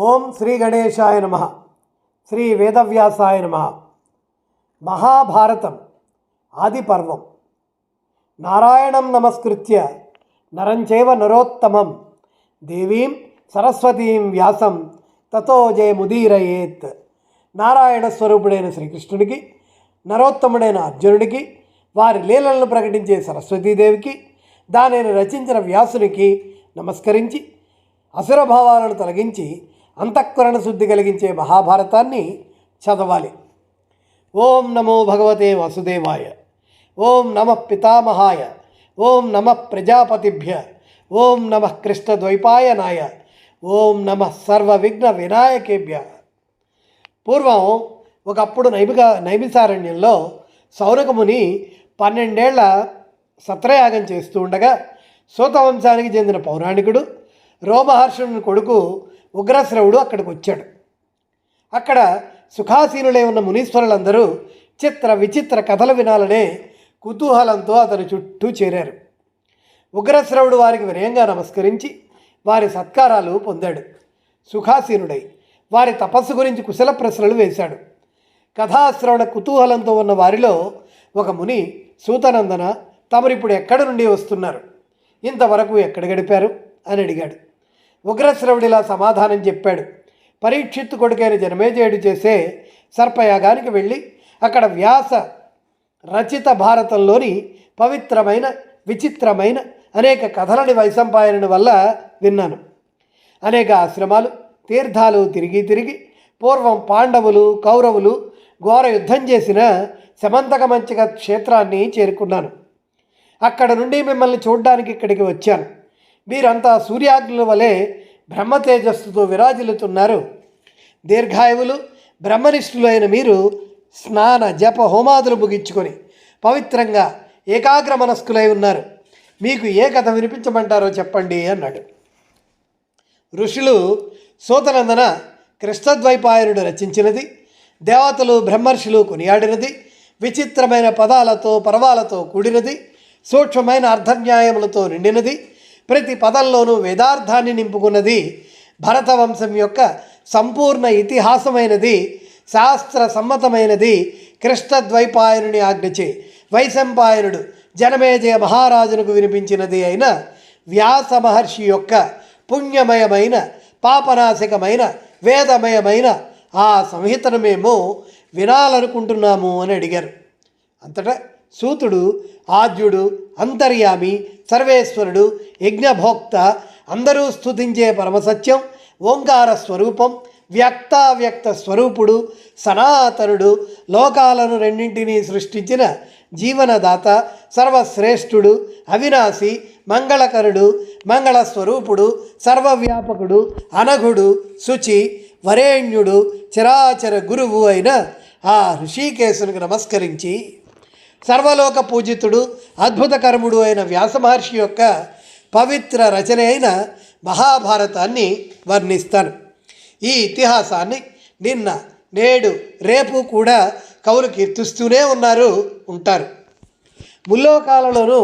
ఓం శ్రీ గణేశాయ నమ శ్రీ వేదవ్యాసాయ నమ. మహాభారతం ఆది పర్వం నారాయణం నమస్కృత్య నరంచైవ నరోత్తమం. దేవీం సరస్వతీం వ్యాసం తతో జయముదీరయేత్. నారాయణ స్వరూపుడైన శ్రీకృష్ణుడికి నరోత్తముడైన అర్జునుడికి వారి లీలలను ప్రకటించే సరస్వతీదేవికి దానిని రచించిన వ్యాసునికి నమస్కరించి అసుర భావాలను తొలగించి అంతఃకరణ శుద్ధి కలిగించే మహాభారతాన్ని చదవాలి. ఓం నమో భగవతే వసుదేవాయ ఓం నమ పితామహాయ ఓం నమ ప్రజాపతిభ్య ఓం నమ కృష్ణద్వైపాయనాయ ఓం నమ సర్వ విఘ్న వినాయకేభ్య పూర్వం ఒకప్పుడు నైమిక నైమిసారణ్యంలో సౌనకముని పన్నెండేళ్ళ సత్రయాగం చేస్తూ ఉండగా సూతవంశానికి చెందిన పౌరాణికుడు రోమహర్షుని కొడుకు ఉగ్రశ్రవుడు అక్కడికి వచ్చాడు అక్కడ సుఖాసీనులై ఉన్న మునీశ్వరులందరూ చిత్ర విచిత్ర కథలు వినాలనే కుతూహలంతో అతని చుట్టూ చేరారు. ఉగ్రశ్రవుడు వారికి వినయంగా నమస్కరించి వారి సత్కారాలు పొందాడు. సుఖాసీనుడై వారి తపస్సు గురించి కుశల ప్రశ్నలు వేశాడు. కథాశ్రవణ కుతూహలంతో ఉన్న వారిలో ఒక ముని సూతనందన తమరిప్పుడు ఎక్కడి నుండి వస్తున్నారు? ఇంతవరకు ఎక్కడ గడిపారు? అని అడిగాడు. ఉగ్రశ్రవుడిలా సమాధానం చెప్పాడు. పరీక్షిత్తు కొడుకైన జనమేజయుడు చేసే సర్పయాగానికి వెళ్ళి అక్కడ వ్యాస రచిత భారతంలోని పవిత్రమైన విచిత్రమైన అనేక కథలని వైసంపాయన వల్ల విన్నాను. అనేక ఆశ్రమాలు తీర్థాలు తిరిగి తిరిగి పూర్వం పాండవులు కౌరవులు ఘోర యుద్ధం చేసిన శమంతకమంచిక క్షేత్రాన్ని చేరుకున్నాను. అక్కడ నుండి మిమ్మల్ని చూడ్డానికి ఇక్కడికి వచ్చాను. మీరంతా సూర్యాగ్నుల వలె బ్రహ్మ తేజస్సుతో విరాజిల్లుతున్నారు. దీర్ఘాయువులు బ్రహ్మనిష్ఠులైన మీరు స్నాన జప హోమాదులు ముగించుకొని పవిత్రంగా ఏకాగ్ర మనస్కులై ఉన్నారు. మీకు ఏ కథ వినిపించమంటారో చెప్పండి అన్నాడు. ఋషులు సూతనందన కృష్ణద్వైపాయనుడు రచించినది దేవతలు బ్రహ్మర్షులు కొనియాడినది విచిత్రమైన పదాలతో పర్వాలతో కూడినది సూక్ష్మమైన అర్థన్యాయములతో నిండినది ప్రతి పదంలోనూ వేదార్థాన్ని నింపుకున్నది భరతవంశం యొక్క సంపూర్ణ ఇతిహాసమైనది శాస్త్ర సమ్మతమైనది కృష్ణద్వైపాయనుని ఆజ్ఞచే. వైశంపాయనుడు జనమేజయ మహారాజునకు వినిపించినది అయిన వ్యాస మహర్షి యొక్క పుణ్యమయమైన పాపనాశకమైన వేదమయమైన ఆ సంహితను మేము వినాలనుకుంటున్నాము అని అడిగారు. అంతటా సూతుడు ఆద్యుడు అంతర్యామి సర్వేశ్వరుడు యజ్ఞభోక్త అందరూ స్తుతించే పరమసత్యం ఓంకార స్వరూపం వ్యక్తావ్యక్త స్వరూపుడు సనాతనుడు లోకాలను రెండింటినీ సృష్టించిన జీవనదాత సర్వశ్రేష్ఠుడు అవినాశి మంగళకరుడు మంగళ స్వరూపుడు సర్వవ్యాపకుడు అనఘుడు శుచి వరేణ్యుడు చరాచర గురువు అయిన ఆ ఋషికేశునికి నమస్కరించి సర్వలోక పూజితుడు అద్భుతకరముడు అయిన వ్యాసమహర్షి యొక్క పవిత్ర రచన అయిన మహాభారతాన్ని వర్ణిస్తాను. ఈ ఇతిహాసాన్ని నిన్న నేడు రేపు కూడా కవులు కీర్తిస్తూనే ఉన్నారు ఉంటారు. ముల్లోకాలలోనూ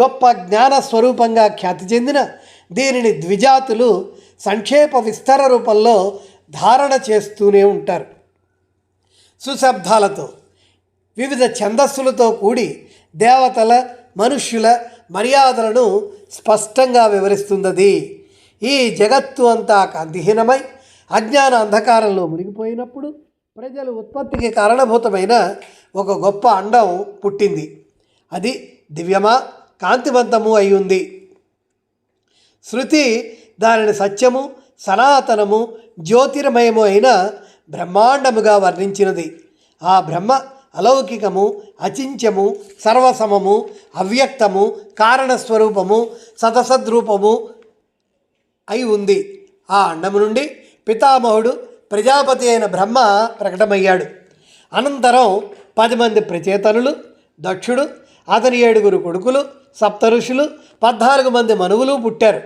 గొప్ప జ్ఞాన స్వరూపంగా ఖ్యాతి చెందిన దీనిని ద్విజాతులు సంక్షేప విస్తర రూపంలో ధారణ చేస్తూనే ఉంటారు. సుశబ్దాలతో వివిధ ఛందస్సులతో కూడి దేవతల మనుష్యుల మర్యాదలను స్పష్టంగా వివరిస్తున్నది ఈ జగత్తు అంతా కాంతిహీనమై అజ్ఞాన అంధకారంలో మునిగిపోయినప్పుడు ప్రజలు ఉత్పత్తికి కారణభూతమైన ఒక గొప్ప అండం పుట్టింది. అది దివ్యమా కాంతివంతము అయి ఉంది శృతి దానిని సత్యము సనాతనము జ్యోతిర్మయము అయిన బ్రహ్మాండముగా వర్ణించినది. ఆ బ్రహ్మ అలౌకికము అచింత్యము సర్వసమము అవ్యక్తము కారణస్వరూపము సతసద్రూపము అయి ఉంది. ఆ అండము నుండి పితామహుడు ప్రజాపతి అయిన బ్రహ్మ ప్రకటమయ్యాడు. అనంతరం పది మంది ప్రచేతనులు దక్షుడు అతని ఏడుగురు కొడుకులు సప్త ఋషులు పద్నాలుగు మంది మనువులు పుట్టారు.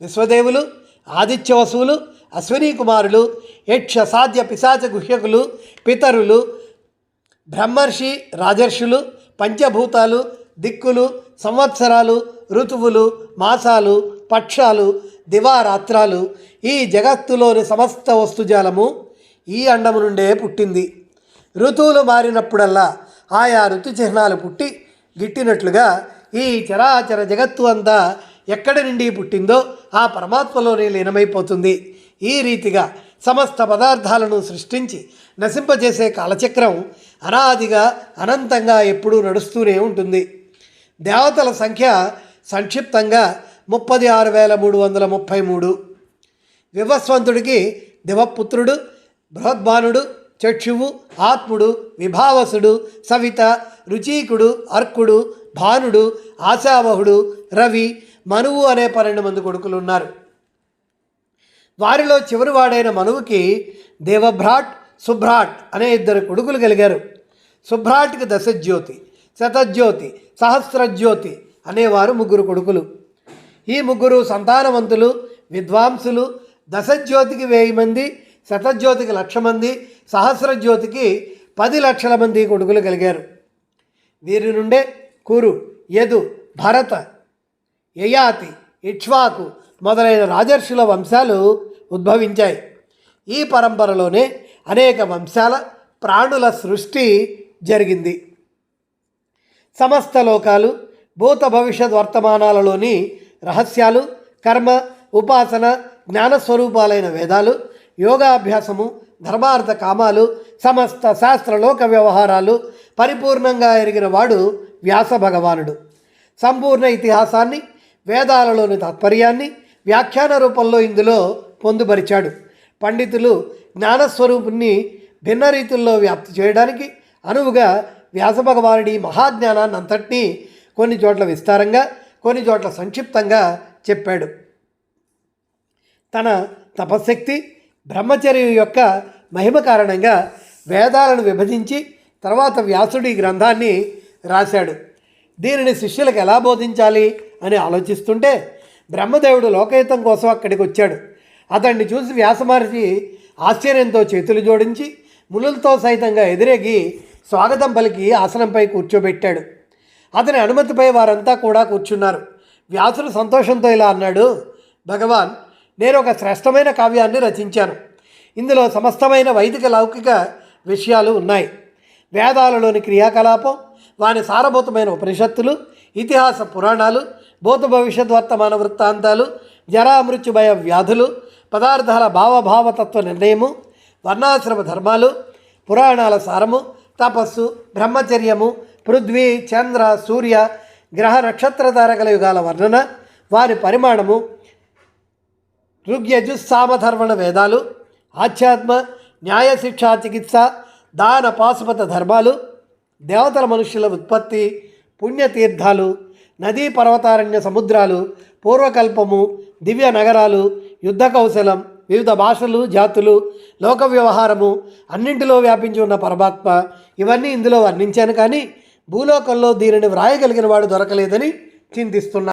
విశ్వదేవులు ఆదిత్య వసువులు అశ్వినీ కుమారులు యక్ష సాధ్య పిశాచ గుహ్యకులు పితరులు బ్రహ్మర్షి రాజర్షులు పంచభూతాలు దిక్కులు సంవత్సరాలు ఋతువులు మాసాలు పక్షాలు దివారాత్రాలు ఈ జగత్తులోని సమస్త వస్తుజాలము ఈ అండము నుండే పుట్టింది. ఋతువులు మారినప్పుడల్లా ఆయా ఋతు చిహ్నాలు పుట్టి గిట్టినట్లుగా ఈ చరాచర జగత్తు అంతా ఎక్కడి నుండి పుట్టిందో ఆ పరమాత్మలోనే లీనమైపోతుంది. ఈ రీతిగా సమస్త పదార్థాలను సృష్టించి నశింపజేసే కాలచక్రం అనాదిగా అనంతంగా ఎప్పుడూ నడుస్తూనే ఉంటుంది. దేవతల సంఖ్య సంక్షిప్తంగా ముప్పది ఆరు వేల మూడు వందల ముప్పై మూడు. వివస్వంతుడికి దివపుత్రుడు బృహద్భానుడు చక్షువు ఆత్ముడు విభావసుడు సవిత రుచీకుడు అర్కుడు భానుడు ఆశావహుడు రవి మనువు అనే పన్నెండు మంది కొడుకులు ఉన్నారు. వారిలో చివరి వాడైన మనువుకి దేవభ్రాట్ సుభ్రాట్ అనే ఇద్దరు కొడుకులు కలిగారు. సుభ్రాట్కి దశజ్యోతి శతజ్యోతి సహస్రజ్యోతి అనేవారు ముగ్గురు కొడుకులు. ఈ ముగ్గురు సంతానవంతులు విద్వాంసులు దశజ్యోతికి వెయ్యి మంది శతజ్యోతికి లక్ష మంది సహస్రజ్యోతికి పది లక్షల మంది కొడుకులు కలిగారు. వీరి నుండే కురు యదు భరత యయాతి ఇక్ష్వాకు మొదలైన రాజర్షుల వంశాలు ఉద్భవించాయి. ఈ పరంపరలోనే అనేక వంశాల ప్రాణుల సృష్టి జరిగింది. సమస్త లోకాలు భూత భవిష్యత్ వర్తమానాలలోని రహస్యాలు కర్మ ఉపాసన జ్ఞానస్వరూపాలైన వేదాలు యోగాభ్యాసము ధర్మార్థ కామాలు సమస్త శాస్త్రలోక వ్యవహారాలు పరిపూర్ణంగా ఎరిగిన వాడు వ్యాస భగవానుడు. సంపూర్ణ ఇతిహాసాన్ని వేదాలలోని తాత్పర్యాన్ని వ్యాఖ్యాన రూపంలో ఇందులో పొందుపరిచాడు. పండితులు జ్ఞానస్వరూపుణ్ణి భిన్న రీతుల్లో వ్యాప్తి చేయడానికి అనువుగా వ్యాసభగవానుడి మహాజ్ఞానాన్ని అంతటినీ కొన్ని చోట్ల విస్తారంగా కొన్ని చోట్ల సంక్షిప్తంగా చెప్పాడు. తన తపశక్తి బ్రహ్మచర్యం యొక్క మహిమ కారణంగా వేదాలను విభజించి తర్వాత వ్యాసుడి గ్రంథాన్ని రాశాడు. దీనిని శిష్యులకు ఎలా బోధించాలి అని ఆలోచిస్తుంటే బ్రహ్మదేవుడు లోకహితం కోసం అక్కడికి వచ్చాడు అతన్ని చూసి వ్యాసమహర్షి ఆశ్చర్యంతో చేతులు జోడించి మునులతో సైతంగా ఎదురేగి స్వాగతం పలికి ఆసనంపై కూర్చోబెట్టాడు. అతని అనుమతిపై వారంతా కూడా కూర్చున్నారు. వ్యాసుడు సంతోషంతో ఇలా అన్నాడు భగవాన్ నేను ఒక శ్రేష్టమైన కావ్యాన్ని రచించాను. ఇందులో సమస్తమైన వైదిక లౌకిక విషయాలు ఉన్నాయి. వేదాలలోని క్రియాకలాపం వాని సారభూతమైన ఉపనిషత్తులు ఇతిహాస పురాణాలు భూత భవిష్యత్ వర్తమాన వృత్తాంతాలు జరామృత్యుభయ వ్యాధులు పదార్థాల భావభావతత్వ నిర్ణయము వర్ణాశ్రమ ధర్మాలు పురాణాల సారము తపస్సు బ్రహ్మచర్యము పృథ్వీ చంద్ర సూర్య గ్రహ నక్షత్ర తారకల యుగాల వర్ణన వారి పరిమాణము ఋగ్యజుస్సామధర్మణ వేదాలు ఆధ్యాత్మ న్యాయ శిక్షా చికిత్స దాన పాశుపత ధర్మాలు దేవతల మనుష్యుల ఉత్పత్తి పుణ్యతీర్థాలు నదీ పర్వతారణ్య సముద్రాలు పూర్వకల్పము దివ్య నగరాలు యుద్ధ కౌశలం వివిధ భాషలు జాతులు లోక వ్యవహారము అన్నింటిలో వ్యాపించి ఉన్న పరమాత్మ ఇవన్నీ ఇందులో వర్ణించాను కానీ భూలోకంలో దీనిని వ్రాయగలిగిన వాడు దొరకలేదని చింతిస్తున్నారు